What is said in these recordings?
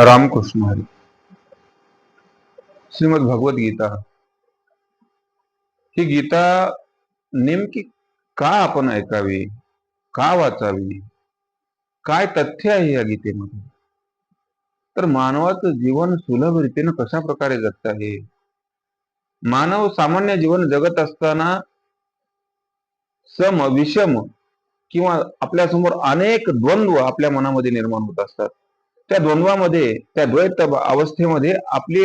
रामकृष्ण हरी। श्रीमद भगवत गीता ही गीता नेमकी का आपण ऐकावी? का वाचावी? काय तथ्य आहे या गीतेमध्ये? तर मानवाचं जीवन सुलभ रीतीनं कशा प्रकारे जगत आहे? मानव सामान्य जीवन जगत असताना सम विषम किंवा आपल्यासमोर अनेक द्वंद्व आपल्या मनामध्ये निर्माण होत असतात. त्या द्वंद्वामध्ये त्या द्वैत अवस्थेमध्ये आपली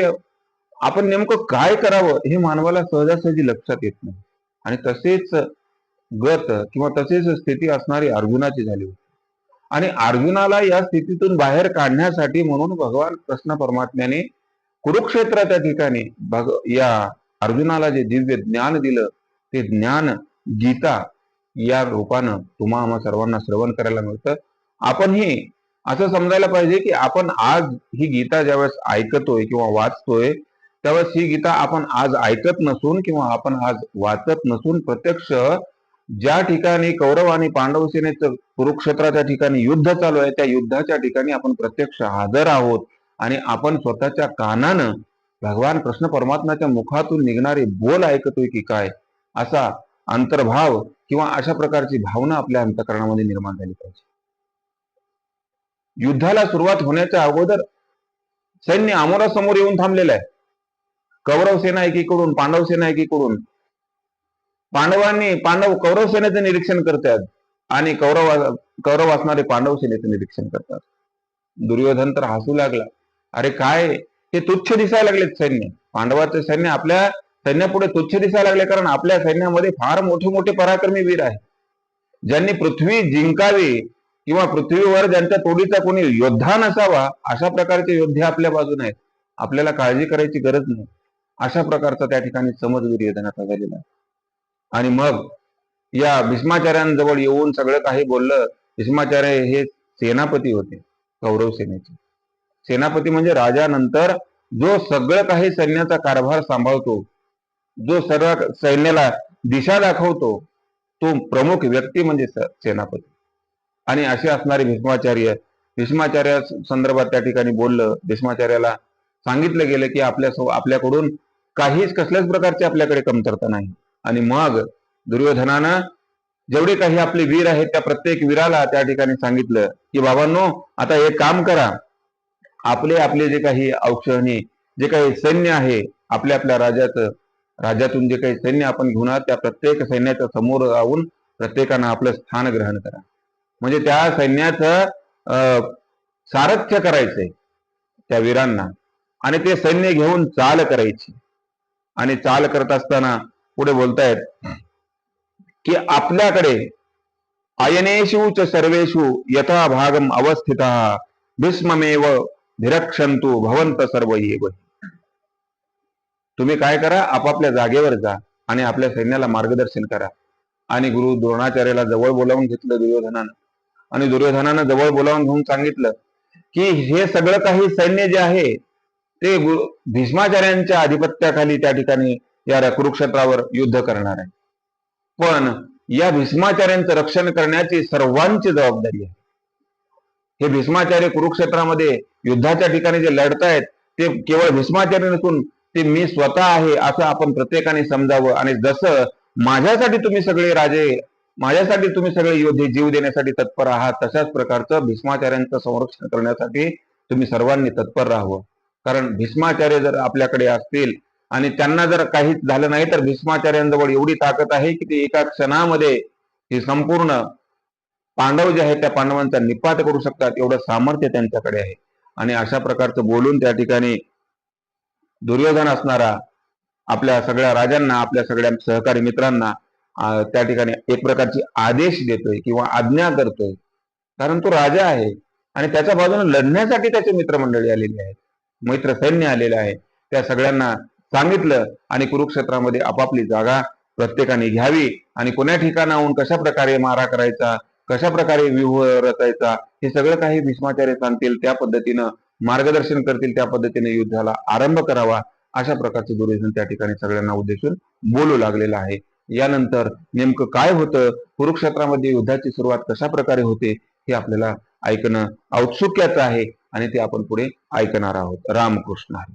आपण नेमकं काय करावं हे मानवाला सहजासहजी लक्षात येत नाही. आणि तसेच गत किंवा तसेच स्थिती असणारी अर्जुनाची झाली होती. आणि अर्जुनाला या स्थितीतून बाहेर काढण्यासाठी म्हणून भगवान कृष्ण परमात्म्याने कुरुक्षेत्राच्या ठिकाणी भग या अर्जुनाला जे दिव्य ज्ञान दिलं ते ज्ञान गीता या रूपानं तुम्हा आम्हा सर्वांना श्रवण करायला मिळतं. आपणही असं समजायला पाहिजे की आपण आज ही गीता ज्यावेळेस ऐकतोय किंवा वाचतोय त्यावेळेस ही गीता आपण आज ऐकत नसून किंवा आपण आज वाचत नसून प्रत्यक्ष ज्या ठिकाणी कौरव आणि पांडव सेनेचं कुरुक्षेत्राच्या ठिकाणी युद्ध चालू आहे त्या युद्धाच्या ठिकाणी आपण प्रत्यक्ष हजर आहोत. आणि आपण स्वतःच्या कानानं भगवान कृष्ण परमात्म्याच्या मुखातून निघणारे बोल ऐकतोय की काय असा अंतर्भाव किंवा अशा प्रकारची भावना आपल्या अंतकरणामध्ये निर्माण झाली पाहिजे. युद्धाला सुरुवात होण्याच्या अगोदर सैन्य आमोरासमोर येऊन थांबलेलं आहे. कौरव सेना एकीकडून पांडव सेना एकीकडून. पांडवांनी पांडव कौरव सेनेचं निरीक्षण करतात आणि कौरव कौरव असणारे पांडव सेनेचं निरीक्षण करतात. दुर्योधन तर हसू लागला. अरे काय? हे तुच्छ दिसायला लागलेत सैन्य. पांडवाचे सैन्य आपल्या सैन्यापुढे तुच्छ दिसायला लागले कारण आपल्या सैन्यामध्ये फार मोठे मोठे पराक्रमी वीर आहेत. ज्यांनी पृथ्वी जिंकावी किंवा पृथ्वीवर ज्यांच्या तोडीचा कोणी योद्धा नसावा अशा प्रकारचे योद्धे आपल्या बाजूने आहेत. आपल्याला काळजी करायची गरज नाही. अशा प्रकारचा त्या ठिकाणी समज दुर्योधनाचा झालेला आहे. आणि मग या भीष्माचार्यांजवळ येऊन सगळं काही बोललं भीष्माचार्य हे सेनापती होते कौरव सेनेचे. सेनापती म्हणजे राजानंतर जो सगळं काही सैन्याचा कारभार सांभाळतो जो सर्व सैन्याला दिशा दाखवतो तो प्रमुख व्यक्ती म्हणजे सेनापती. आणि असे असणारे भीष्माचार्य भीष्माचार्या संदर्भात त्या ठिकाणी बोललं. भीष्माचार्याला सांगितलं गेलं की आपल्या आपल्याकडून काहीच कसल्याच प्रकारची आपल्याकडे कमतरता नाही. आणि मग दुर्योधनानं जेवढे काही आपले वीर आहेत त्या प्रत्येक वीराला त्या ठिकाणी सांगितलं की बाबांनो आता एक काम करा. आपले आपले जे काही औक्षणी जे काही सैन्य आहे आपल्या आपल्या राज्याचं राज्यातून जे काही सैन्य आपण घेऊन त्या प्रत्येक सैन्याच्या समोर जाऊन प्रत्येकानं आपलं स्थान ग्रहण करा. म्हणजे त्या सैन्याचं सारथ्य करायचंय त्या वीरांना. आणि ते सैन्य घेऊन चाल करायची. आणि चाल करत असताना पुढे बोलतायत की आपल्याकडे अयनेषु च सर्वेषु यथा भागम अवस्थित भीष्ममेव धिरक्षंतु भवंत सर्व. येव तुम्ही काय करा आपापल्या जागेवर जा आणि आपल्या सैन्याला मार्गदर्शन करा. आणि गुरु द्रोणाचार्याला जवळ बोलावून घेतलं दुर्योधनानं. आणि दुर्योधनानं जवळ बोलावून घेऊन सांगितलं की हे सगळं काही सैन्य जे आहे ते भीष्माचार्यांच्या आधिपत्याखाली त्या ठिकाणी या कुरुक्षेत्रावर युद्ध करणार आहे. पण या भीष्माचार्यांचं रक्षण करण्याची सर्वांची जबाबदारी आहे. हे भीष्माचार्य कुरुक्षेत्रामध्ये युद्धाच्या ठिकाणी जे लढतायत ते केवळ भीष्माचार्य नसून ते मी स्वतः आहे असं आपण प्रत्येकाने समजावं. आणि जसं माझ्यासाठी तुम्ही सगळे राजे माझ्यासाठी तुम्ही सगळे योद्धे जीव देण्यासाठी तत्पर आहात. तशाच प्रकारचं भीष्माचार्यांचं संरक्षण करण्यासाठी तुम्ही सर्वांनी तत्पर राहावं. कारण भीष्माचार्य जर आपल्याकडे असतील आणि त्यांना जर काहीच झालं नाही तर भीष्माचार्यांजवळ एवढी ताकद आहे की ते एका क्षणामध्ये हे संपूर्ण पांडव जे आहेत त्या पांडवांचा निपात करू शकतात. एवढं सामर्थ्य त्यांच्याकडे आहे. आणि अशा प्रकारचं बोलून त्या ठिकाणी दुर्योधन असणारा आपल्या सगळ्या राजांना आपल्या सगळ्या सहकारी मित्रांना त्या ठिकाणी एक प्रकारची आदेश देतोय किंवा आज्ञा करतोय. कारण तो राजा आहे आणि त्याच्या बाजूने लढण्यासाठी त्याचे मित्रमंडळी आलेली आहेत. मैत्र सैन्य आलेले आहे. त्या सगळ्यांना सांगितलं आणि कुरुक्षेत्रामध्ये आपापली जागा प्रत्येकाने घ्यावी आणि कोण्या ठिकाणाहून कशा प्रकारे मारा करायचा कशा प्रकारे व्यूह रचायचा हे सगळं काही भीष्माचार्य सांगतील त्या पद्धतीनं मार्गदर्शन करतील त्या पद्धतीने युद्धाला आरंभ करावा अशा प्रकारचं दुर्योधन त्या ठिकाणी सगळ्यांना उद्देशून बोलू लागलेला आहे. यानंतर नेमकं काय होतं? कुरुक्षेत्रामध्ये युद्धाची सुरुवात कशा प्रकारे होते? हे आपल्याला ऐकणं औत्सुक्याचं आहे आणि ते आपण पुढे ऐकणार आहोत. रामकृष्ण हरी.